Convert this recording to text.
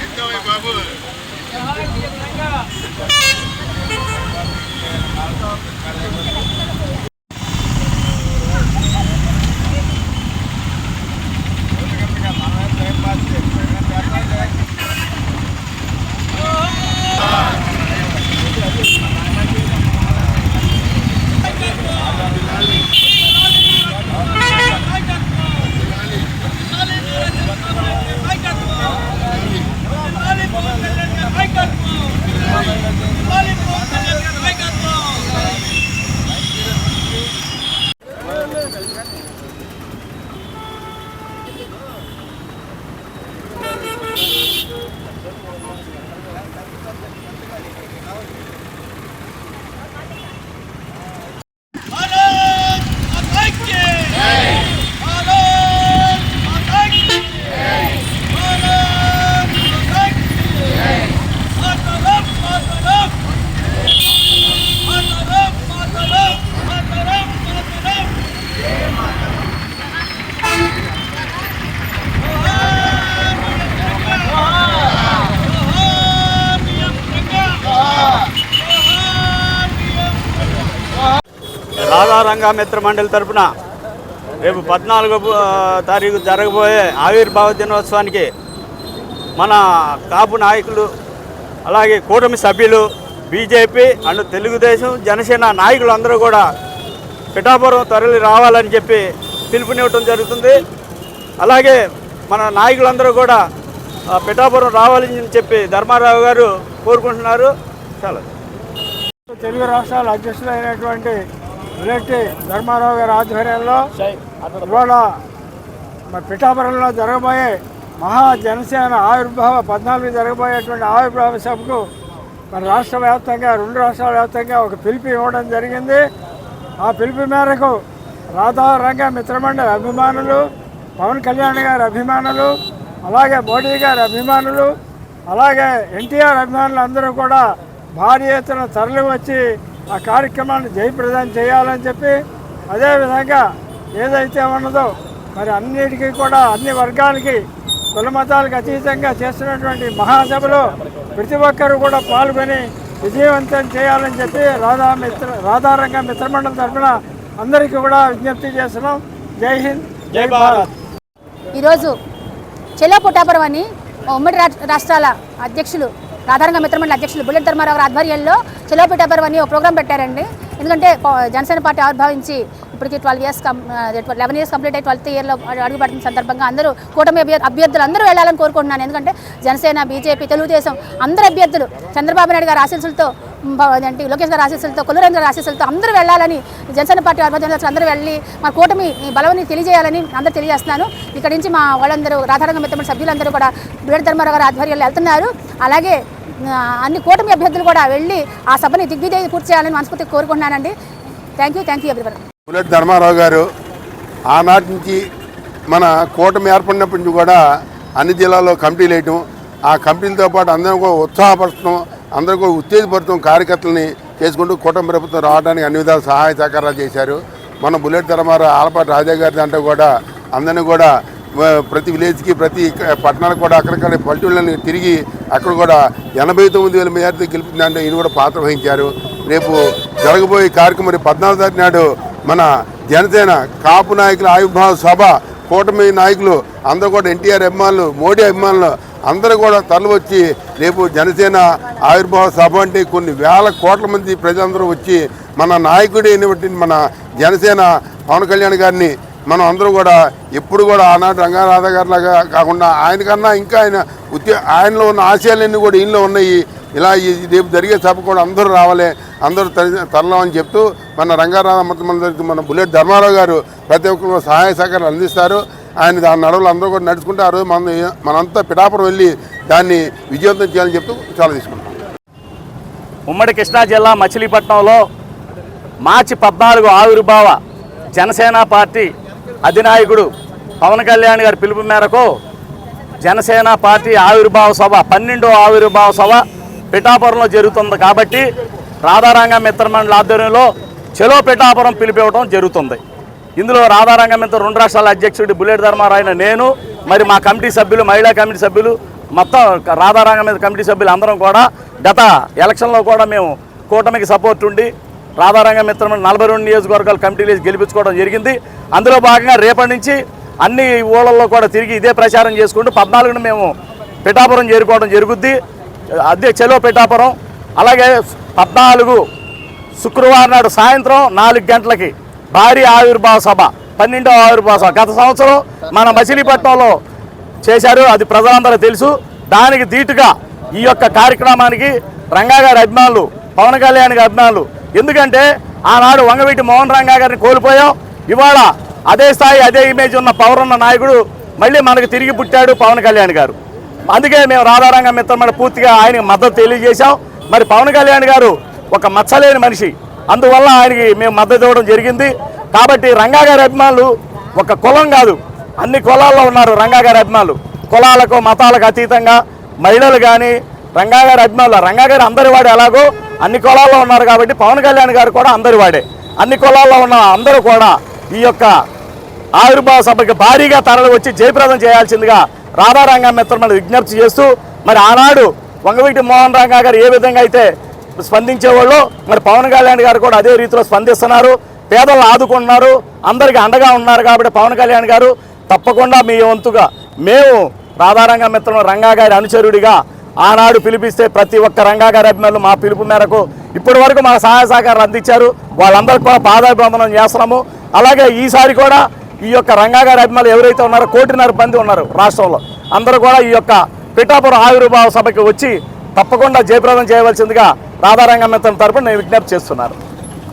냉장의 밥을 సాధారణంగా మిత్ర మండలి తరపున రేపు పద్నాలుగో తారీఖు జరగబోయే ఆవిర్భావ దినోత్సవానికి మన కాపు నాయకులు అలాగే కూటమి సభ్యులు బీజేపీ అండ్ తెలుగుదేశం జనసేన నాయకులు అందరూ కూడా పిఠాపురం తరలి రావాలని చెప్పి పిలుపునివ్వటం జరుగుతుంది. అలాగే మన నాయకులందరూ కూడా పిఠాపురం రావాలని చెప్పి ధర్మారావు గారు కోరుకుంటున్నారు. చాలా తెలుగు రాష్ట్రాల అధ్యక్షులైనటువంటి రెడ్డి ధర్మారావు గారి ఆధ్వర్యంలో ఇవాళ మన పిఠాపురంలో జరగబోయే మహా జనసేన ఆవిర్భావ పద్నాలుగు జరగబోయేటువంటి ఆవిర్భావ సభకు మన రాష్ట్ర వ్యాప్తంగా రెండు రాష్ట్రాల వ్యాప్తంగా ఒక పిలుపు ఇవ్వడం జరిగింది. ఆ పిలుపు మేరకు రాధారంగ మిత్రమండలి అభిమానులు పవన్ కళ్యాణ్ గారి అభిమానులు అలాగే మోడీ గారి అభిమానులు అలాగే ఎన్టీఆర్ అభిమానులు అందరూ కూడా భారీ ఎత్తున తరలి వచ్చి ఆ కార్యక్రమాన్ని జయప్రదం చేయాలని చెప్పి అదేవిధంగా ఏదైతే ఉన్నదో మరి అన్నిటికీ కూడా అన్ని వర్గాలకి కుల మతాలకు అతీతంగా చేస్తున్నటువంటి మహాసభలో ప్రతి ఒక్కరూ కూడా పాల్గొని విజయవంతం చేయాలని చెప్పి రాధా మిత్ర రాధారంగ మిత్రమండలి తరఫున అందరికీ కూడా విజ్ఞప్తి చేస్తున్నాం. జై హింద్ జై భారత్. ఈరోజు చెలో పుట్టాపురం అని ఉమ్మడి రాష్ట్ర- రాష్ట్రాల అధ్యక్షులు రాధారంగ మిత్రమండలి అధ్యక్షులు బుల్లెట్ ధర్మారావు ఆధ్వర్యంలో చెలో పర్వని అని ఒక ప్రోగ్రాం పెట్టారండి. ఎందుకంటే జనసేన పార్టీ ఆవిర్భావించి ఇప్పటికి twelve years eleven years complete అయ్యి ట్వెల్త్ ఇయర్లో అడుగుపడుతున్న సందర్భంగా అందరూ కూటమి అభ్యర్థులు అందరూ వెళ్ళాలని కోరుకుంటున్నాను. ఎందుకంటే జనసేన బీజేపీ తెలుగుదేశం అందరు అభ్యర్థులు చంద్రబాబు నాయుడు గారి ఆశీస్సులతో ఏంటి లోకేష్ గారి ఆశీస్సులతో కొల్లురేంద్ర గారి ఆశీస్సులతో అందరూ వెళ్ళాలని జనసేన పార్టీ ఆధ్వర్యంలో అందరూ వెళ్ళి మా కూటమి బలవని తెలియజేయాలని అందరూ తెలియజేస్తున్నాను. ఇక్కడి నుంచి మా వాళ్ళందరూ రాధారంగ మిత్రమండలి సభ్యులందరూ కూడా బిడర్ ధర్మారావు గారి ఆధ్వర్యంలో వెళ్తున్నారు. అలాగే అన్ని కూటమి అభ్యర్థులు కూడా వెళ్ళి ఆ సభని దిగ్విజయం పూర్తి చేయాలని మనస్ఫూర్తిగా కోరుకుంటున్నానండి. Thank you thank you everyone bullet Dharmarao garu ఆనాటి నుంచి మన కూటమి ఏర్పడినప్పటి నుంచి కూడా అన్ని జిల్లాల్లో కమిటీలు వేయటం ఆ కమిటీలతో పాటు అందరం కూడా ఉత్సాహపరచడం అందరూ కూడా ఉత్తేజపరచడం కార్యకర్తలని చేసుకుంటూ కూటమి ప్రభుత్వం రావడానికి అన్ని విధాలు సహాయ సహకారాలు చేశారు. మన బుల్లెట్ ధర్మారావు ఆలపాటి రాజా గారి దాంట్లో కూడా అందరినీ కూడా ప్రతి విలేజ్కి ప్రతి పట్టణాలకు కూడా అక్కడక్కడ పల్లెటూళ్ళని తిరిగి అక్కడ కూడా ఎనభై తొమ్మిది వేల మేయర్తో గెలిపిన దాంట్లో ఈయన కూడా పాత్ర వహించారు. రేపు జరగబోయే కార్యక్రమం రేపు పద్నాలుగు తారీఖు నాడు మన జనసేన కాపు నాయకుల ఆవిర్భావ సభ కూటమి నాయకులు అందరూ కూడా ఎన్టీఆర్ అభిమానులు మోడీ అభిమానులు అందరూ కూడా తరలివచ్చి రేపు జనసేన ఆవిర్భావ సభ అంటే కొన్ని వేల కోట్ల మంది ప్రజలందరూ వచ్చి మన నాయకుడు అయినటువంటి మన జనసేన పవన్ కళ్యాణ్ గారిని మనం అందరూ కూడా ఎప్పుడు కూడా ఆనాటి రంగారాధ గారిలాగా కాకుండా కాకుండా ఆయనకన్నా ఇంకా ఆయన ఉద్యో ఆయనలో ఉన్న ఆశయాలన్నీ కూడా ఈయనలో ఉన్నాయి. ఇలా రేపు జరిగే సభ కూడా అందరూ రావాలి అందరూ తర- అని చెప్తూ మన రంగారాధ మొత్తం మన బుల్లెట్ ధర్మారావు గారు ప్రతి ఒక్కరు సహాయ సహకారాలు అందిస్తారు. ఆయన దాని నడవలు అందరూ కూడా నడుచుకుంటే ఆ రోజు మన మనంతా పిఠాపురం వెళ్ళి దాన్ని విజయవంతం చేయాలని చెప్తూ చాలా తీసుకుంటాం. ఉమ్మడి కృష్ణా జిల్లా మచిలీపట్నంలో మార్చి పద్నాలుగు ఆవిర్భావ జనసేన పార్టీ అధినాయకుడు పవన్ కళ్యాణ్ గారి పిలుపు మేరకు జనసేన పార్టీ ఆవిర్భావ సభ పన్నెండో ఆవిర్భావ సభ పిఠాపురంలో జరుగుతుంది కాబట్టి రాధారంగ మిత్రమండలి ఆధ్వర్యంలో చెలో పిఠాపురం పిలిపివ్వడం జరుగుతుంది. ఇందులో రాధారంగంతో రెండు రాష్ట్రాల అధ్యక్షుడు బుల్లెట్ ధర్మారాయణ నేను మరి మా కమిటీ సభ్యులు మహిళా కమిటీ సభ్యులు మొత్తం రాధారంగ మీద కమిటీ సభ్యులు అందరం కూడా గత ఎలక్షన్లో కూడా మేము కూటమికి సపోర్ట్ ఉండి రాధారంగ మిత్రం నలభై రెండు నియోజకవర్గాలు కమిటీలు వేసి గెలిపించుకోవడం జరిగింది. అందులో భాగంగా రేపటి నుంచి అన్ని ఊళ్ళల్లో కూడా తిరిగి ఇదే ప్రచారం చేసుకుంటూ పద్నాలుగున మేము పిఠాపురం చేరుకోవడం జరుగుద్ది. అదే చెలో పిఠాపురం అలాగే పద్నాలుగు శుక్రవారం నాడు సాయంత్రం నాలుగు గంటలకి భారీ ఆవిర్భావ సభ పన్నెండవ ఆవిర్భావ సభ. గత సంవత్సరం మన మచిలీపట్నంలో చేశారు అది ప్రజలందరూ తెలుసు. దానికి దీటుగా ఈ యొక్క కార్యక్రమానికి రంగా గారి అభిమానులు పవన్ కళ్యాణ్ గారి అభిమానులు ఎందుకంటే ఆనాడు వంగవీటి మోహన్ రంగా గారిని కోల్పోయాం. ఇవాళ అదే స్థాయి అదే ఇమేజ్ ఉన్న పవర్ ఉన్న నాయకుడు మళ్ళీ మనకు తిరిగి పుట్టాడు పవన్ కళ్యాణ్ గారు. అందుకే మేము రాధారంగ మిత్రమైన పూర్తిగా ఆయనకి మద్దతు తెలియజేశాం. మరి పవన్ కళ్యాణ్ గారు ఒక మచ్చలేని మనిషి. అందువల్ల ఆయనకి మేము మద్దతు ఇవ్వడం జరిగింది. కాబట్టి రంగా గారి అభిమానులు ఒక కులం కాదు. అన్ని కులాల్లో ఉన్నారు రంగా గారి అభిమానులు. కులాలకు మతాలకు అతీతంగా మహిళలు కానీ రంగా గారి అభిమానులు రంగా గారు అందరి వాడు ఎలాగో అన్ని కులాల్లో ఉన్నారు కాబట్టి పవన్ కళ్యాణ్ గారు కూడా అందరి వాడే. అన్ని కులాల్లో ఉన్న అందరూ కూడా ఈ యొక్క ఆవిర్భావ సభకి భారీగా తరలి వచ్చి జయప్రదం చేయాల్సిందిగా రాధారంగ మిత్రమని విజ్ఞప్తి చేస్తూ మరి ఆనాడు వంగవీటి మోహన్ రంగా గారు ఏ విధంగా అయితే స్పందించేవాళ్ళు మరి పవన్ కళ్యాణ్ గారు కూడా అదే రీతిలో స్పందిస్తున్నారు. పేదలు ఆదుకుంటున్నారు. అందరికీ అండగా ఉన్నారు కాబట్టి పవన్ కళ్యాణ్ గారు తప్పకుండా మీ వంతుగా మేము రాధారంగ మిత్రం రంగా గారి అనుచరుడిగా ఆనాడు పిలిపిస్తే ప్రతి ఒక్క రంగా గారి అభిమానులు మా పిలుపు మేరకు ఇప్పటి వరకు మా సహాయ సహకారాలు అందించారు. వాళ్ళందరికీ కూడా పాదాభివందనం చేస్తున్నాము. అలాగే ఈసారి కూడా ఈ యొక్క రంగా గారి అభిమానులు ఎవరైతే ఉన్నారో కోటిన్నర మంది ఉన్నారు రాష్ట్రంలో. అందరూ కూడా ఈ యొక్క పిఠాపురం ఆవిర్భావ సభకి వచ్చి తప్పకుండా జయప్రదం చేయవలసిందిగా రాధారంగం మిత్రం తరపున నేను విజ్ఞప్తి చేస్తున్నాను.